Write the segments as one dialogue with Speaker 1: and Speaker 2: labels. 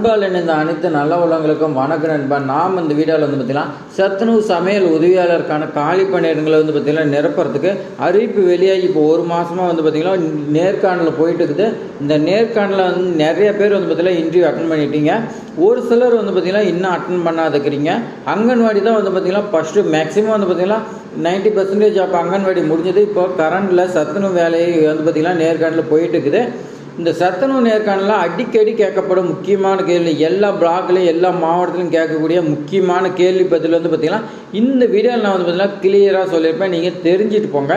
Speaker 1: அன்பால் இணைந்த அனைத்து நல்ல உள்ளவங்களுக்கும் வணக்கம் நண்பா நாம் இந்த வீடியோவில் வந்து பார்த்திங்கன்னா சத்துணவு சமையல் உதவியாளருக்கான காலி பணியிடங்களை வந்து பார்த்திங்கன்னா நிரப்புறதுக்கு அறிவிப்பு வெளியாகி இப்போ ஒரு மாதமாக வந்து பார்த்திங்கன்னா நேர்காணலில் போயிட்டு இருக்குது. இந்த நேர்காணலில் வந்து நிறைய பேர் வந்து பார்த்தீங்கன்னா இன்டர்வியூ அட்டன் பண்ணிட்டீங்க. ஒரு சிலர் வந்து பார்த்திங்கன்னா இன்னும் அட்டன் பண்ணாதுக்கிறீங்க. அங்கன்வாடி தான் வந்து பார்த்திங்கன்னா ஃபஸ்ட்டு மேக்ஸிமம் வந்து பார்த்திங்கன்னா நைன்ட்டி பர்சன்டேஜ் அப்போ அங்கன்வாடி முடிஞ்சது. இப்போ கரண்டில் சத்துணவு வேலையை வந்து பார்த்திங்கன்னா நேர்காணலில் போயிட்டு இருக்குது. இந்த சத்துணவு நேர்காணலில் அடிக்கடி கேட்கப்படும் முக்கியமான கேள்வி. எல்லா பிளாக்லையும் எல்லா மாவட்டத்திலும் கேட்கக்கூடிய முக்கியமான கேள்வி பதில் வந்து பார்த்திங்கன்னா இந்த வீடியோவில் நான் வந்து பார்த்திங்கன்னா கிளியராக சொல்லியிருப்பேன். நீங்கள் தெரிஞ்சுட்டு போங்க.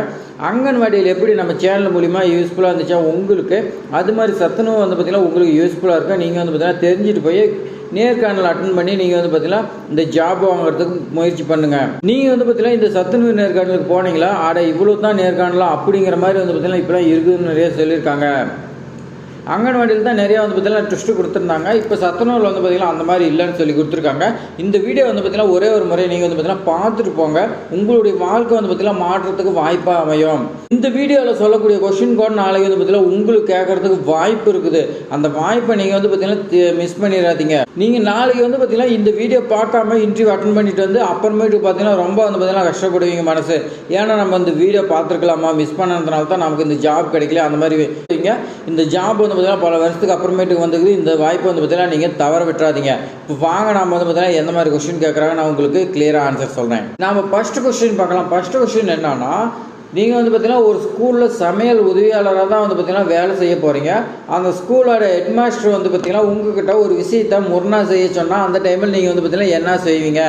Speaker 1: அங்கன்வாடியில் எப்படி நம்ம சேனல் மூலிமா யூஸ்ஃபுல்லாக இருந்துச்சா உங்களுக்கு அது மாதிரி சத்துணவு வந்து பார்த்திங்கன்னா உங்களுக்கு யூஸ்ஃபுல்லாக இருக்கும். நீங்கள் வந்து பார்த்திங்கன்னா தெரிஞ்சுட்டு போய் நேர்காணல் அட்டன் பண்ணி நீங்கள் வந்து பார்த்தீங்கன்னா இந்த ஜாப் வாங்குறதுக்கு முயற்சி பண்ணுங்கள் நீங்கள் வந்து பார்த்தீங்கன்னா இந்த சத்துணவு நேர்காணலுக்கு போனீங்களா? ஆட இவ்வளோ தான் நேர்காணலாம் அப்படிங்கிற மாதிரி வந்து பார்த்தீங்கன்னா இப்போலாம் இருக்குதுன்னு நிறைய சொல்லியிருக்காங்க. அங்கன்வாடியில் தான் நிறையா வந்து பார்த்திங்கன்னா ட்விஸ்ட்டு கொடுத்துருந்தாங்க. இப்போ சத்துணவில் வந்து பார்த்தீங்கன்னா அந்த மாதிரி இல்லைன்னு சொல்லி கொடுத்துருக்காங்க. இந்த வீடியோ வந்து பார்த்தீங்கன்னா ஒரே ஒரு முறை நீங்கள் வந்து பார்த்திங்கன்னா பார்த்துட்டு போங்க. உங்களுடைய வாழ்க்கை வந்து பார்த்திங்கன்னா மாற்றத்துக்கு வாய்ப்பாக அமையும். இந்த வீடியோவில் சொல்லக்கூடிய கொஷின் கோட் நாளைக்கு வந்து பார்த்திங்கன்னா உங்களுக்கு கேட்கறதுக்கு வாய்ப்பு இருக்குது. அந்த வாய்ப்பை நீங்கள் வந்து பார்த்திங்கன்னா மிஸ் பண்ணிடாதீங்க. நீங்கள் நாளைக்கு வந்து பார்த்திங்கன்னா இந்த வீடியோ பார்க்காம இன்டர்வியூ அட்டன் பண்ணிட்டு வந்து அப்புறமேட்டு பார்த்தீங்கன்னா ரொம்ப வந்து பார்த்திங்கன்னா கஷ்டப்படுவீங்க மனசு. ஏன்னா நம்ம இந்த வீடியோ பார்த்துருக்கலாமா? மிஸ் பண்ணதுனால தான் நமக்கு இந்த ஜாப் கிடைக்கல. அந்த மாதிரி இந்த ஜாப் வந்து பார்த்தீங்கன்னா பல வருஷத்துக்கு அப்புறமேட்டுக்கு வந்துக்குது. இந்த வாய்ப்பு வந்து பார்த்தீங்கன்னா நீங்கள் தவற விட்டுறாதீங்க. இப்போ வாங்க நாம் வந்து பார்த்தீங்கன்னா எந்த மாதிரி கொஸ்டின் கேட்குறாங்க நான் உங்களுக்கு கிளியராக ஆன்சர் சொல்கிறேன் நாம் ஃபஸ்ட்டு கொஸ்டின் பார்க்கலாம். ஃபஸ்ட்டு கொஸ்டின் என்னன்னா நீங்கள் வந்து பார்த்தீங்கன்னா ஒரு ஸ்கூலில் சமையல் உதவியாளராக தான் வந்து பார்த்தீங்கன்னா வேலை செய்ய போகிறீங்க அந்த ஸ்கூலோட ஹெட்மாஸ்டர் வந்து பார்த்தீங்கன்னா உங்ககிட்ட ஒரு விஷயத்த முரணா செய்ய சொன்னால் அந்த டைமில் நீங்கள் வந்து பார்த்தீங்கன்னா என்ன செய்வீங்க?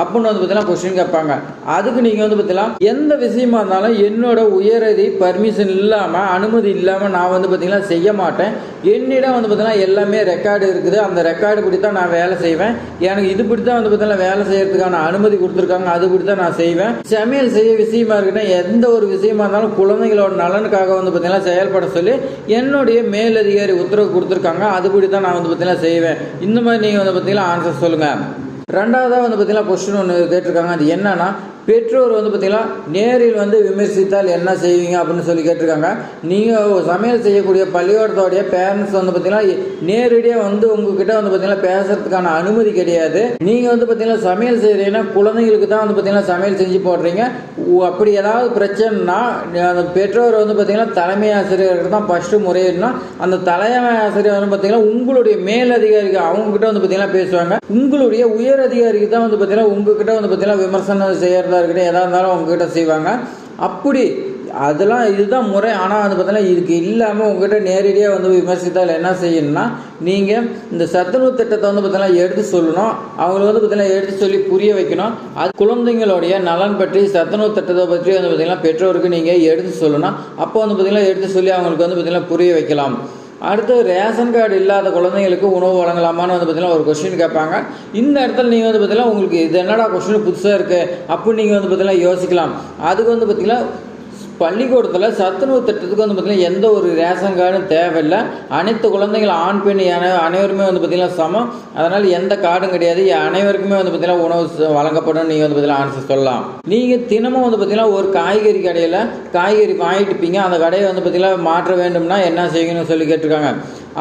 Speaker 1: அப்படின்னு வந்து பார்த்தீங்கன்னா கொஸ்டின் கேட்பாங்க. அதுக்கு நீங்கள் வந்து பார்த்தீங்கன்னா எந்த விஷயமா இருந்தாலும் என்னோட உயரதி பர்மிஷன் இல்லாமல் அனுமதி இல்லாமல் நான் வந்து பார்த்தீங்கன்னா செய்ய மாட்டேன். என்னிடம் வந்து பார்த்தீங்கன்னா எல்லாமே ரெக்கார்டு இருக்குது. அந்த ரெக்கார்டு படி தான் நான் வேலை செய்வேன். எனக்கு இது படி தான் வந்து பார்த்தீங்கன்னா வேலை செய்யறதுக்கான அனுமதி கொடுத்துருக்காங்க. அது படி தான் நான் செய்வேன். சமையல் செய்ய விஷயமா இருக்கட்டும் எந்த ஒரு விஷயமா இருந்தாலும் குழந்தைங்களோட நலனுக்காக வந்து பார்த்தீங்கன்னா செயல்பட சொல்லி என்னுடைய மேலதிகாரி உத்தரவு கொடுத்துருக்காங்க. அதுபடி தான் நான் வந்து பார்த்தீங்கன்னா செய்வேன். இந்த மாதிரி நீங்கள் வந்து பார்த்தீங்கன்னா ஆன்சர் சொல்லுங்கள் ரெண்டாவதாக வந்து பார்த்தீங்கன்னா கொஸ்டின் ஒன்று கேட்டிருக்காங்க. அது என்னன்னா பெற்றோர் வந்து பார்த்தீங்கன்னா நேரில் வந்து விமர்சித்தால் என்ன செய்வீங்க அப்படின்னு சொல்லி கேட்டிருக்காங்க. நீங்கள் சமையல் செய்யக்கூடிய பள்ளிக்கூடத்தோடைய பேரண்ட்ஸ் வந்து பார்த்தீங்கன்னா நேரடியாக வந்து உங்ககிட்ட வந்து பார்த்தீங்கன்னா பேசுறதுக்கான அனுமதி கிடையாது. நீங்கள் வந்து பார்த்தீங்கன்னா சமையல் செய்கிறீங்கன்னா குழந்தைங்களுக்கு தான் வந்து பார்த்தீங்கன்னா சமையல் செஞ்சு போடுறீங்க. அப்படி ஏதாவது பிரச்சனைனா அந்த பெற்றோர் வந்து பார்த்தீங்கன்னா தலைமை ஆசிரியருக்கு தான் ஃபஸ்ட்டு முறையிடணும். அந்த தலைமை ஆசிரியர் வந்து பார்த்தீங்கன்னா உங்களுடைய மேலதிகாரிக்கு அவங்ககிட்ட வந்து பார்த்தீங்கன்னா பேசுவாங்க. உங்களுடைய உயர் அதிகாரிக்கு தான் வந்து பார்த்தீங்கன்னா உங்ககிட்ட வந்து பார்த்தீங்கன்னா விமர்சனம் செய்யறது இருக்கட்டும் எதாக இருந்தாலும் உங்ககிட்ட செய்வாங்க. அப்படி அதெல்லாம் இதுதான் முறை. ஆனால் வந்து பார்த்தீங்கன்னா இதுக்கு இல்லாமல் உங்கள்கிட்ட நேரடியாக வந்து விமர்சித்தால் என்ன செய்யணும்னா நீங்கள் இந்த சத்துணவு திட்டத்தை வந்து பார்த்தீங்கன்னா எடுத்து சொல்லணும். அவங்களுக்கு வந்து பார்த்தீங்கன்னா எடுத்து சொல்லி புரிய வைக்கணும். அது குழந்தைங்களுடைய நலன் பற்றி சத்துணவு திட்டத்தை பற்றி வந்து பார்த்தீங்கன்னா பெற்றோருக்கு நீங்கள் எடுத்து சொல்லணும். அப்போ வந்து பார்த்தீங்கன்னா எடுத்து சொல்லி அவங்களுக்கு வந்து பார்த்தீங்கன்னா புரிய வைக்கலாம். அடுத்து ரேஷன் கார்டு இல்லாத குழந்தைங்களுக்கு உணவு வழங்கலாமான்னு வந்து பார்த்தீங்கன்னா ஒரு கொஸ்டின் கேட்பாங்க. இந்த இடத்துல நீங்கள் வந்து பார்த்தீங்கன்னா உங்களுக்கு இது என்னடா கொஸ்டின் புதுசாக இருக்குது அப்படின்னு நீங்கள் வந்து பார்த்தீங்கன்னா யோசிக்கலாம். அதுக்கு வந்து பார்த்தீங்கன்னா பள்ளிக்கூடத்தில் சத்துணவு திட்டத்துக்கு வந்து பார்த்திங்கன்னா எந்த ஒரு ரேஷன் கார்டும் தேவையில்லை. அனைத்து குழந்தைகள் ஆண் பெண் அனைவருமே வந்து பார்த்திங்கன்னா சமம். அதனால் எந்த கார்டும் கிடையாது. அனைவருக்குமே வந்து பார்த்திங்கன்னா உணவு வழங்கப்படும். நீங்கள் வந்து பார்த்திங்கன்னா ஆன்சர் சொல்லலாம். நீங்கள் தினமும் வந்து பார்த்திங்கன்னா ஒரு காய்கறி கடையில் காய்கறி வாங்கிட்டு இருப்பீங்க. அந்த கடையை வந்து பார்த்திங்கன்னா மாற்ற வேண்டும்னா என்ன செய்யணும்னு சொல்லி கேட்டிருக்காங்க.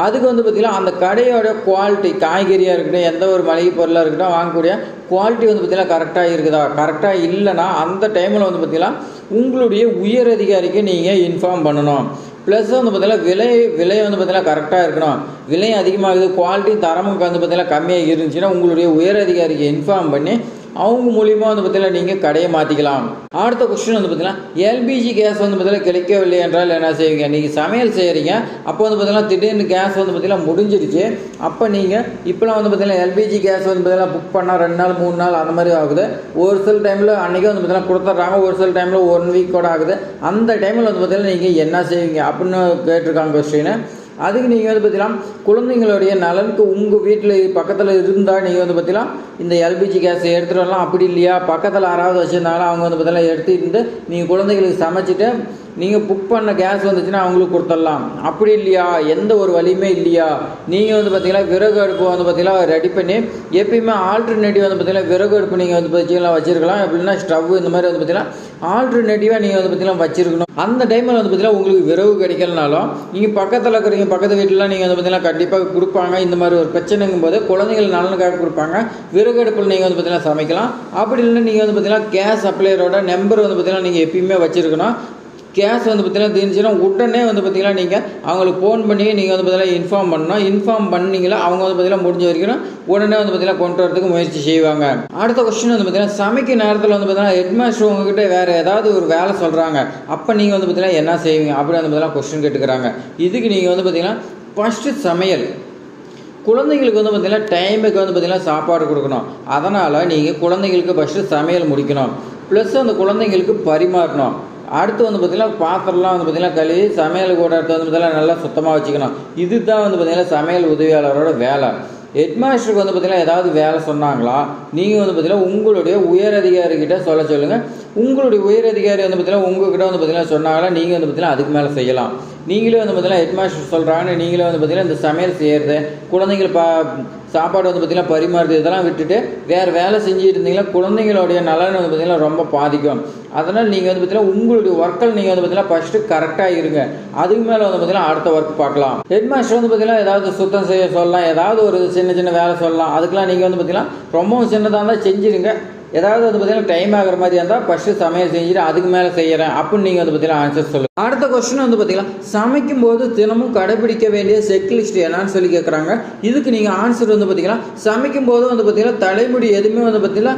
Speaker 1: அதுக்கு வந்து பார்த்திங்கன்னா அந்த கடையோட குவாலிட்டி காய்கறியாக இருக்கட்டும் எந்த ஒரு மளிகை பொருளாக இருக்கட்டும் வாங்கக்கூடிய குவாலிட்டி வந்து பார்த்திங்கன்னா கரெக்டாக இருக்குதா? கரெக்டாக இல்லைன்னா அந்த டைமில் வந்து பார்த்திங்கன்னா உங்களுடைய உயர் அதிகாரிக்கு நீங்கள் இன்ஃபார்ம் பண்ணணும். ப்ளஸ் வந்து பார்த்திங்கன்னா விலை விலை வந்து பார்த்தீங்கன்னா கரெக்டாக இருக்கணும். விலை அதிகமாகுது குவாலிட்டி தரமும் வந்து பார்த்திங்கன்னா கம்மியாக இருந்துச்சுன்னா உங்களுடைய உயர் அதிகாரிக்கு இன்ஃபார்ம் பண்ணி அவங்க மூலியமாக வந்து பார்த்தீங்கன்னா நீங்கள் கடையை மாற்றிக்கலாம் அடுத்த கொஸ்டின் வந்து பார்த்தீங்கன்னா எல்பிஜி கேஸ் வந்து பார்த்தீங்கன்னா கிடைக்கவில்லை என்றால் என்ன செய்வீங்க? நீங்கள் சமையல் செய்கிறீங்க அப்போ வந்து பார்த்தீங்கன்னா திடீர்னு கேஸ் வந்து பார்த்தீங்கன்னா முடிஞ்சிருச்சு அப்போ நீங்கள் இப்போலாம் வந்து பார்த்தீங்கன்னா எல்பிஜி கேஸ் வந்து பார்த்தீங்கன்னா புக் பண்ணால் ரெண்டு நாள் மூணு நாள் அந்த மாதிரி ஆகுது. ஒரு சில டைமில் அன்றைக்கி வந்து பார்த்தீங்கன்னா கொடுத்துட்றாங்க. ஒரு சில டைமில் ஒன் வீக் கூட ஆகுது. அந்த டைமில் வந்து பார்த்தீங்கன்னா நீங்கள் என்ன செய்வீங்க? அப்படின்னு கேட்டிருக்காங்க கொஸ்டின் அதுக்கு நீங்கள் வந்து பார்த்தீங்கன்னா குழந்தைங்களுடைய நலனுக்கு உங்கள் வீட்டில் பக்கத்தில் இருந்தால் நீங்கள் வந்து பார்த்தீங்கன்னா இந்த எல்பிஜி கேஸ் எடுத்துகிட்டு வரலாம். அப்படி இல்லையா? பக்கத்தில் யாராவது வச்சுருந்தாங்களா அவங்க வந்து பார்த்தீங்கன்னா எடுத்து இருந்து நீங்கள் குழந்தைங்களுக்கு சமைச்சிட்டு நீங்கள் புக் பண்ண கேஸ் வந்துச்சுன்னா அவங்களுக்கு கொடுத்துடலாம் அப்படி இல்லையா எந்த ஒரு வழியுமே இல்லையா நீங்கள் வந்து பார்த்தீங்கன்னா விறகு அடுப்பு வந்து பார்த்தீங்கன்னா ரெடி பண்ணி எப்பயுமே ஆல்டர்னேட்டிவ் வந்து பார்த்தீங்கன்னா விறகு அடுப்பு நீங்கள் வந்து பார்த்தீங்கன்னா வச்சிருக்கலாம் எப்படின்னா ஸ்டவ் இந்த மாதிரி வந்து பார்த்தீங்கன்னா ஆல்டர்னேட்டிவாக நீங்கள் வந்து பார்த்தீங்கன்னா வச்சிருக்கணும் அந்த டைமில் வந்து பார்த்தீங்கன்னா உங்களுக்கு விறகு கிடைக்கலனாலும் நீங்கள் பக்கத்தில் இருக்கிறீங்க பக்கத்து வீட்டிலலாம் நீங்கள் வந்து பார்த்தீங்கன்னா கண்டிப்பாக கொடுப்பாங்க இந்த மாதிரி ஒரு பிரச்சனைங்கும் போது குழந்தைகள் நலனுக்காக கொடுப்பாங்க விறகு அடுப்பில் நீங்கள் வந்து பார்த்தீங்கன்னா சமைக்கலாம் அப்படி இல்லைன்னா நீங்கள் வந்து பார்த்தீங்கன்னா கேஸ் சப்ளையரோட நம்பர் வந்து பார்த்தீங்கன்னா நீங்கள் எப்பயுமே வச்சிருக்கணும் கேஸ் வந்து பார்த்திங்கன்னா தெரிஞ்சுன்னா உடனே வந்து பார்த்தீங்கன்னா நீங்கள் அவங்களுக்கு ஃபோன் பண்ணி நீங்கள் வந்து பார்த்தீங்கன்னா இன்ஃபார்ம் பண்ணணும் இன்ஃபார்ம் பண்ணீங்களா அவங்க வந்து பார்த்தீங்கன்னா முடிஞ்ச வரைக்கும் உடனே வந்து பார்த்தீங்கன்னா கொண்டு வரதுக்கு முயற்சி செய்வாங்க அடுத்த கொஸ்டின் வந்து பார்த்தீங்கன்னா சமைக்க நேரத்தில் வந்து பார்த்தீங்கன்னா ஹெட்மாஸ்டர் உங்ககிட்ட வேறு ஏதாவது ஒரு வேலை சொல்கிறாங்க அப்போ நீங்கள் வந்து பார்த்தீங்கன்னா என்ன செய்வீங்க அப்படி வந்து பார்த்தீங்கன்னா கொஸ்டின் கேட்டுக்கிறாங்க இதுக்கு நீங்கள் வந்து பார்த்தீங்கன்னா ஃபஸ்ட்டு சமையல் குழந்தைங்களுக்கு வந்து பார்த்திங்கன்னா டைமுக்கு வந்து பார்த்திங்கன்னா சாப்பாடு கொடுக்கணும் அதனால் நீங்கள் குழந்தைங்களுக்கு ஃபஸ்ட்டு சமையல் முடிக்கணும் ப்ளஸ் அந்த குழந்தைங்களுக்கு பரிமாறணும் அடுத்து வந்து பார்த்திங்கன்னா பாத்திரம்லாம் வந்து பார்த்திங்கன்னா கழுவி சமையல் கூட அடுத்து வந்து பார்த்திங்கன்னா நல்லா சுத்தமாக வச்சுக்கணும். இதுதான் வந்து பார்த்திங்கன்னா சமையல் உதவியாளரோட வேலை. ஹெட்மாஸ்டருக்கு வந்து பார்த்திங்கன்னா ஏதாவது வேலை சொன்னாங்களா நீங்கள் வந்து பார்த்திங்கன்னா உங்களுடைய உயர் அதிகாரிகிட்ட சொல்ல சொல்லுங்கள் உங்களுடைய உயர் அதிகாரி வந்து பார்த்திங்கன்னா உங்ககிட்ட வந்து பார்த்தீங்கன்னா சொன்னாங்கன்னா நீங்கள் வந்து பார்த்தீங்கன்னா அதுக்கு மேலே செய்யலாம் நீங்களே வந்து பார்த்திங்கன்னா ஹெட்மாஸ்டர் சொல்கிறாங்கன்னு நீங்களே வந்து பார்த்தீங்கன்னா இந்த சமையல் செய்கிறது குழந்தைங்கள் பா சாப்பாடு வந்து பார்த்திங்கன்னா பரிமாறுது இதெல்லாம் விட்டுட்டு வேறு வேலை செஞ்சுட்டு இருந்தீங்கன்னா குழந்தைங்களுடைய நலன் வந்து பார்த்திங்கன்னா ரொம்ப பாதிக்கும் அதனால் நீங்கள் வந்து பார்த்திங்கன்னா உங்களுடைய ஒர்க்கில் நீங்கள் வந்து பார்த்திங்கன்னா ஃபஸ்ட்டு கரெக்டாக இருங்க அதுக்கு மேலே வந்து பார்த்திங்கன்னா அடுத்த ஒர்க் பார்க்கலாம் ஹெட் மாஸ்டர் வந்து பார்த்திங்கன்னா ஏதாவது சுத்தம் செய்ய சொல்லலாம் ஏதாவது ஒரு சின்ன சின்ன வேலை சொல்லலாம் அதுக்கெலாம் நீங்கள் வந்து பார்த்திங்கன்னா ரொம்பவும் சின்னதாக இருந்தால் செஞ்சுருங்க ஏதாவது வந்து பார்த்தீங்கன்னா டைம் ஆகிற மாதிரி இருந்தால் ஃபஸ்ட்டு சமையல் செஞ்சுட்டு அதுக்கு மேலே செய்கிறேன் அப்படின்னு நீங்கள் வந்து பார்த்தீங்கன்னா ஆன்சர் சொல்லுங்கள் அடுத்த கொஸ்டின் வந்து பார்த்தீங்கன்னா சமைக்கும் போது தினமும் கடைபிடிக்க வேண்டிய செக்லிஸ்ட் என்னன்னு சொல்லி கேட்குறாங்க இதுக்கு நீங்கள் ஆன்சர் வந்து பார்த்தீங்கன்னா சமைக்கும் போது வந்து பார்த்தீங்கன்னா தலைமுடி எதுவுமே வந்து பார்த்தீங்கன்னா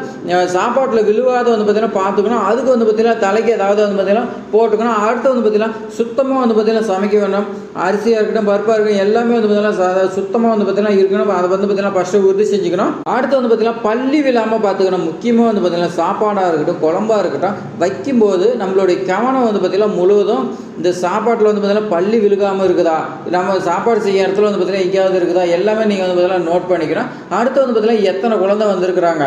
Speaker 1: சாப்பாட்டில் விழுவாத வந்து பார்த்தீங்கன்னா பார்த்துக்கணும் அதுக்கு வந்து பார்த்தீங்கன்னா தலைக்கு ஏதாவது வந்து பார்த்தீங்கன்னா போட்டுக்கணும் அடுத்து வந்து பார்த்தீங்கன்னா சுத்தமாக வந்து பார்த்தீங்கன்னா சமைக்க வேணும் அரிசியாக இருக்கட்டும் பருப்பாக இருக்கட்டும் எல்லாமே வந்து பார்த்தீங்கன்னா சுத்தமாக வந்து பார்த்தீங்கன்னா இருக்கணும் அதை வந்து பார்த்தீங்கன்னா ஃபஸ்ட்டு உறுதி செஞ்சுக்கணும் அடுத்து வந்து பார்த்தீங்கன்னா பள்ளி விழாமல் பார்த்துக்கணும் முக்கியமாக வந்து பார்த்திங்கன்னா சாப்பாடாக இருக்கட்டும் குழம்பா இருக்கட்டும் வைக்கும்போது நம்மளுடைய கவனம் வந்து பார்த்திங்கன்னா முழுவதும் இந்த சாப்பாட்டில் வந்து பார்த்தீங்கன்னா பள்ளி விழுகாமல் இருக்குதா? நம்ம சாப்பாடு செய்ய இடத்துல வந்து பார்த்தீங்கன்னா எங்கேயாவது இருக்குதா? எல்லாமே நீங்கள் வந்து பார்த்தீங்கன்னா நோட் பண்ணிக்கணும். அடுத்து வந்து பார்த்திங்கன்னா எத்தனை குழந்தை வந்திருக்கிறாங்க?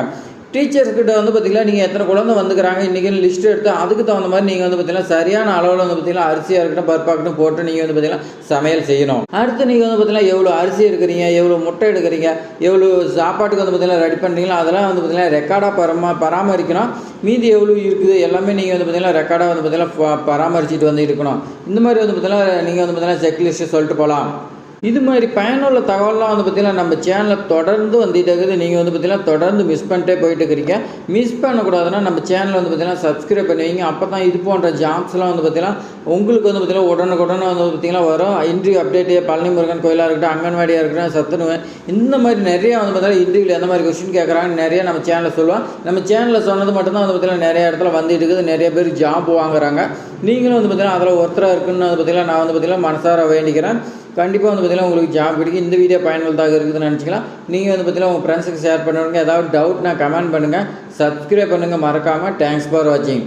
Speaker 1: டீச்சர்ஸ்கிட்ட வந்து பார்த்தீங்கன்னா நீங்கள் எத்தனை குழந்தை வந்துக்கிறாங்க இன்றைக்கி லிஸ்ட் எடுத்து அதுக்கு தகுந்த மாதிரி நீங்கள் வந்து பார்த்தீங்கன்னா சரியான அளவில் வந்து பார்த்தீங்கன்னா அரிசியாக இருக்கட்டும் பருப்பாகட்டும் போட்டு நீங்கள் வந்து பார்த்தீங்கன்னா சமையல் செய்யணும் அடுத்து நீங்கள் வந்து பார்த்தீங்கன்னா எவ்வளோ அரிசி எடுக்கிறீங்க எவ்வளோ முட்டை எடுக்கிறீங்க எவ்வளோ சாப்பாட்டுக்கு வந்து பார்த்தீங்கன்னா ரெடி பண்ணுறீங்களோ அதெல்லாம் வந்து பார்த்தீங்கன்னா ரெக்கார்டாக பரமா பராமரிக்கணும் மீதி எவ்வளோ இருக்குது எல்லாமே நீங்கள் வந்து பார்த்தீங்கன்னா ரெக்கார்டாக வந்து பார்த்தீங்கன்னா பராமரிச்சுட்டு வந்து இருக்கணும் இந்த மாதிரி வந்து பார்த்தீங்கன்னா நீங்கள் வந்து பார்த்தீங்கன்னா செக்லிஸ்ட்டு சொல்லிட்டு போகலாம் இது மாதிரி பயனுள்ள தகவல்லாம் வந்து பார்த்திங்கன்னா நம்ம சேனலில் தொடர்ந்து வந்துட்டு இருக்குது. நீங்கள் வந்து பார்த்திங்கன்னா தொடர்ந்து மிஸ் பண்ணிட்டே போயிட்டு இருக்கிறீங்க. மிஸ் பண்ணக்கூடாதுன்னா நம்ம சேனலில் வந்து பார்த்திங்கன்னா சப்ஸ்கிரைப் பண்ணுவீங்க அப்போ தான் இது போன்ற ஜாப்ஸ்லாம் வந்து பார்த்திங்கன்னா உங்களுக்கு வந்து பார்த்திங்கன்னா உடனுக்குடனே வந்து பார்த்திங்கன்னா வரும். இன்ட்ரி அப்டேட்டு பழனி முருகன் கோயிலாக இருக்கட்டும் அங்கன்வாடியாக இருக்கட்டும் சத்துணுவேன் இந்த மாதிரி நிறைய வந்து பார்த்திங்கன்னா இன்டர்வியூவில் எந்த மாதிரி கொஸ்டின் கேட்குறாங்க நிறைய நம்ம சேனலில் சொல்லுவோம். நம்ம சேனலில் சொன்னது மட்டும்தான் வந்து பார்த்திங்கன்னா நிறைய இடத்துல வந்துட்டு இருக்குது. நிறைய பேர் ஜாப் வாங்குறாங்க. நீங்களும் வந்து பார்த்திங்கன்னா அதில் ஒருத்தராக இருக்குன்னு வந்து பார்த்திங்கன்னா நான் வந்து பார்த்திங்கன்னா மனசார வேண்டிக்கிறேன். கண்டிப்பாக வந்து பார்த்தீங்கன்னா உங்களுக்கு ஜாப் கிடைக்கும். இந்த வீடியோ பயனுள்ளதாக இருக்குதுன்னு நினச்சிக்கலாம். நீங்கள் வந்து பார்த்தீங்கன்னா உங்கள் ஃப்ரெண்ட்ஸுக்கு ஷேர் பண்ணுவாங்க ஏதாவது டவுட்னா கமெண்ட் பண்ணுங்கள் சப்ஸ்கிரைப் பண்ணுங்கள் மறக்காமல் தேங்க்ஸ் ஃபார் வாட்சிங்